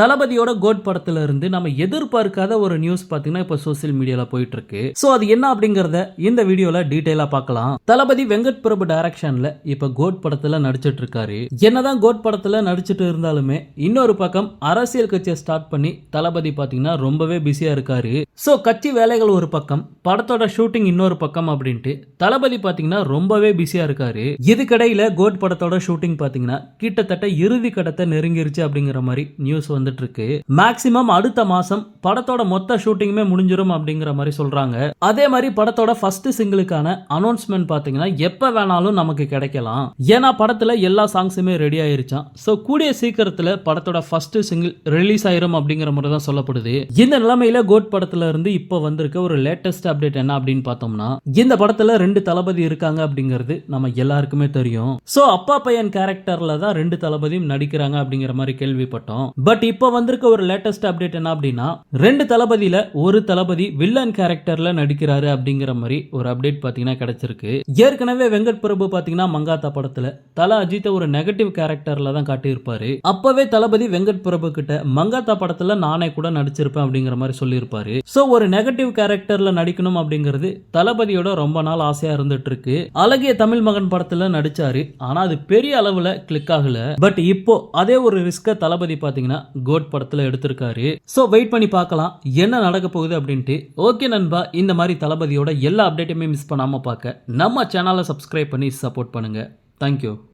தளபதியோட கோட் படத்துல இருந்து நம்ம எதிர்பார்க்காத ஒரு நியூஸ் பாத்தீங்கன்னா இப்ப சோசியல் மீடியால போயிட்டு இருக்கு சோ அது என்ன அப்படிங்கறத இந்த வீடியோல டீடைலா பார்க்கலாம். தளபதி வெங்கட் பிரபு டைரக்ஷன்ல இப்ப கோட் படத்துல நடிச்சிட்டு இருக்காரு என்னதான் கோட் படத்துல நடிச்சிட்டு இருந்தாலுமே இன்னொரு பக்கம் அரசியல் கட்சியை ஸ்டார்ட் பண்ணி தளபதி பாத்தீங்கன்னா ரொம்பவே பிஸியா இருக்காரு. சோ கட்சி வேலைகள் ஒரு பக்கம் படத்தோட ஷூட்டிங் இன்னொரு பக்கம் அப்படின்ட்டு தளபதி பாத்தீங்கன்னா ரொம்பவே பிஸியா இருக்காரு. இதுக்கிடையில கோட் படத்தோட ஷூட்டிங் பாத்தீங்கன்னா கிட்டத்தட்ட இறுதி கடத்தை நெருங்கிருச்சு அப்படிங்கிற மாதிரி நியூஸ் வந்து வந்துட்டு இருக்கு மேக்சிமம் அடுத்த மாசம் படத்தோட மொத்த ஷூட்டிங்குமே முடிஞ்சிடும் அப்படிங்கிற மாதிரி சொல்றாங்க. அதே மாதிரி படத்தோட ஃபர்ஸ்ட் சிங்கிளுக்கான அனௌன்ஸ்மெண்ட் பாத்தீங்கன்னா எப்ப வேணாலும் நமக்கு கிடைக்கலாம். ஏன்னா படத்துல எல்லா சாங்ஸுமே ரெடி ஆயிருச்சான் சோ கூடிய சீக்கிரத்துல படத்தோட ஃபர்ஸ்ட் சிங்கிள் ரிலீஸ் ஆயிரும் அப்படிங்கிற மாதிரி தான் சொல்லப்படுது. இந்த நிலைமையில கோட் படத்துல இருந்து இப்போ வந்திருக்க ஒரு லேட்டஸ்ட் அப்டேட் என்ன அப்படின்னு பார்த்தோம்னா இந்த படத்துல ரெண்டு தளபதி இருக்காங்க அப்படிங்கிறது நம்ம எல்லாருக்குமே தெரியும். சோ அப்பா பையன் கேரக்டர்ல தான் ரெண்டு தளபதியும் நடிக்கிறாங்க அப்படிங்கிற மாதிரி கேள்விப்பட்டோம். பட் இப்போ வந்திருக்க ஒரு லேட்டஸ்ட் அப்டேட் என்ன அப்படின்னா ரெண்டு தளபதியில ஒரு தளபதி வில்லன் கேரக்டர்ல நடிக்கிறாரு அப்படிங்கிற மாதிரி ஒரு அப்டேட் பாத்தீங்கன்னா கிடைச்சிருக்கு. ஏற்கனவே வெங்கட் பிரபு பாத்தீங்கன்னா மங்காத்தா படத்துல தல அஜித்தை ஒரு நெகட்டிவ் கேரக்டர்ல தான் காட்டியிருப்பாரு. அப்பவே தளபதி வெங்கட் பிரபு கிட்ட மங்காத்தா படத்துல நானே கூட நடிச்சிருப்பேன் அப்படிங்கிற மாதிரி சொல்லியிருப்பாரு. சோ ஒரு நெகட்டிவ் கேரக்டர்ல நடிக்கணும் அப்படிங்கிறது தளபதியோட ரொம்ப நாள் ஆசையா இருந்துட்டு இருக்கு அழகிய தமிழ் மகன் படத்துல நடிச்சாரு. ஆனா அது பெரிய அளவுல கிளிக் ஆகல. பட் இப்போ அதே ஒரு ரிஸ்க தளபதி பாத்தீங்கன்னா கோட் படத்துல எடுத்திருக்காரு. சோ வெயிட் பண்ணி பார்க்கலாம். என்ன நடக்க போகுது அப்படின்ட்டு. ஓகே நண்பா. இந்த மாதிரி தளபதியோட எல்லா அப்டேட்டுமே மிஸ் பண்ணாம பார்க்க நம்ம சேனலை சப்ஸ்கிரைப் பண்ணி சப்போர்ட் பண்ணுங்க. தேங்க்யூ